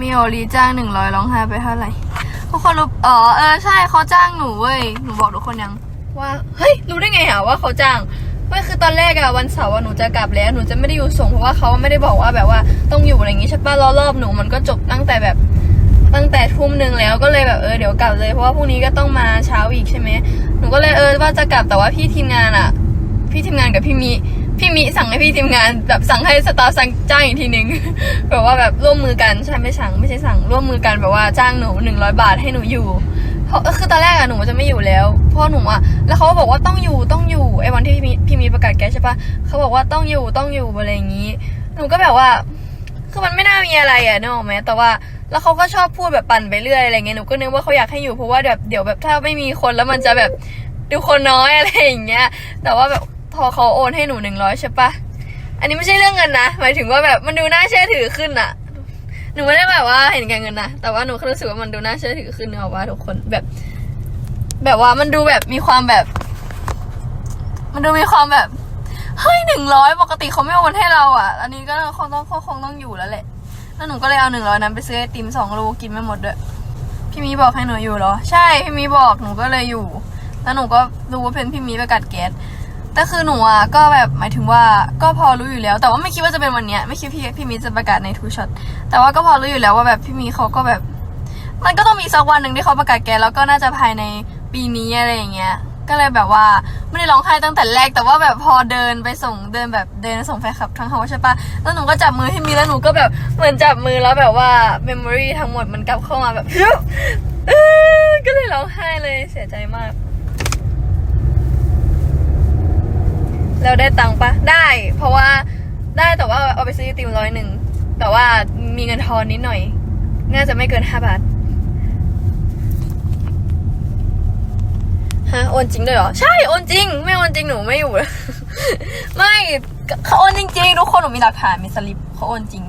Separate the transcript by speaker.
Speaker 1: มีโอรีจ้างหนึ่งร้อยร้องไห้ไปเท่าไหร่ทุกคนรู้อ๋อเออใช่เขาจ้างหนูเว้ยหนูบอกทุกคนยัง ว่าเฮ้ยรู้ได้ไงอะว่าเขาจ้างไม่คือตอนแรกอะวันเสาร์หนูจะกลับแล้วหนูจะไม่ได้อยู่ส่งเพราะว่าเขาไม่ได้บอกว่าแบบว่าต้องอยู่อะไรอย่างงี้ใช่ปะรอรอบหนูมันก็จบตั้งแต่แบบตั้งแต่ทุ่มหนึ่งแล้วก็เลยแบบเออเดี๋ยวกลับเลยเพราะว่าพรุ่งนี้ก็ต้องมาเช้าอีกใช่ไหมหนูก็เลยเออว่าจะกลับแต่ว่าพี่ทีมงานอะพี่ทีมงานกับพี่มิ พี่มิสั่งให้พี่ทีมงาน แบบสั่งให้สตาฟสั่งจ้างอีกทีนึง แบบว่าแบบร่วมมือกันใช่ไม่สั่งไม่ใช่สั่งร่วมมือกันแบบว่าจ้างหนูหนึ่งร้อยบาทให้หนูอยู่ เพราะคือตอนแรกอะหนูจะไม่อยู่แล้วเพราะหนูอะแล้วเขาก็บอกว่าต้องอยู่ต้องอยู่ไอ้วันที่พี่มิพี่มีประกาศแก๊สใช่ปะเขาบอกว่าต้องอยู่ต้องอยู่อะไรอย่างนี้ หนูก็แบบว่าคือมันไม่น่ามีอะไรอะนึกออกไหมแต่ว่าแล้วเขาก็ชอบพูดแบบปั่นไปเรื่อยอะไรเงี้ยหนูก็นึกว่าเขาอยากให้อยู่เพราะว่าแบบเดี๋ยวแบบถ้าไม่มีคนแล้วมันจะแบบดูคนน้อยอะไรอย่างเงี้ย แต่ว่าแบบ พอเขาโอนให้หนูหนึ่งร้อยใช่ปะอันนี้ไม่ใช่เรื่องเงินนะหมายถึงว่าแบบมันดูน่าเชื่อถือขึ้นอะหนูไม่ได้แบบว่าเห็นแก่เงินนะแต่ว่าหนูรู้สึกว่ามันดูน่าเชื่อถือขึ้นเนอะว่าทุกคนแบบ แบบว่ามันดูแบบมีความแบบ มันดูมีความแบบเฮ้ยหนึ่งร้อยปกติเขาไม่โอนให้เราอะ อันนี้ก็คงต้องคงต้องอยู่แล้วแหละแล้วหนูก็เลยเอาหนึ่งร้อยนั้นไปซื้อไอติมสองลูกกินไม่หมดด้วยพี่มีบอกให้หนูอยู่เหรอ ใช่พี่มีบอกหนูก็เลยอยู่ แล้วหนูก็รู้ว่าเป็นพี่มีประกาศแก๊ส แต่คือหนูอะก็แบบหมายถึงว่าก็พอรู้อยู่แล้ว แต่ว่าไม่คิดว่าจะเป็นวันเนี้ยไม่คิดพี่พี่มีจะประกาศในทูช็อตแต่ว่าก็พอรู้อยู่แล้วว่าแบบพี่มีเขาก็แบบ มันก็ต้องมีสักวันหนึ่งที่เขาประกาศแกแล้วก็น่าจะภายในปีนี้อะไรอย่างเงี้ยก็เลยแบบว่าไม่ได้ร้องไห้ตั้งแต่แรกแต่ว่าแบบพอเดินไปส่งเดินแบบเดินส่งแฟนคลับทั้งเขาใช่ปะแล้วหนูก็จับมือพี่มีแล้วหนูก็แบบเหมือนจับมือแล้วแบบว่าเมมโมรีทั้งหมดมันกลับเข้ามาแบบก็เลยร้องไห้เลยเสียใจมาก แล้วได้ตังค์ปะได้ เพราะว่าได้แต่ว่าเอาไปซื้อไอติมร้อยหนึ่งแต่ว่ามีเงินทอนนิดหน่อย น่าจะไม่เกินห้าบาทฮะโอนจริงด้วยเหรอ ใช่โอนจริง ไม่โอนจริงหนูไม่อยู่ ไม่เขาโอนจริงๆทุกคนหนูมีหลักฐานมีสลิปเขาโอนจริง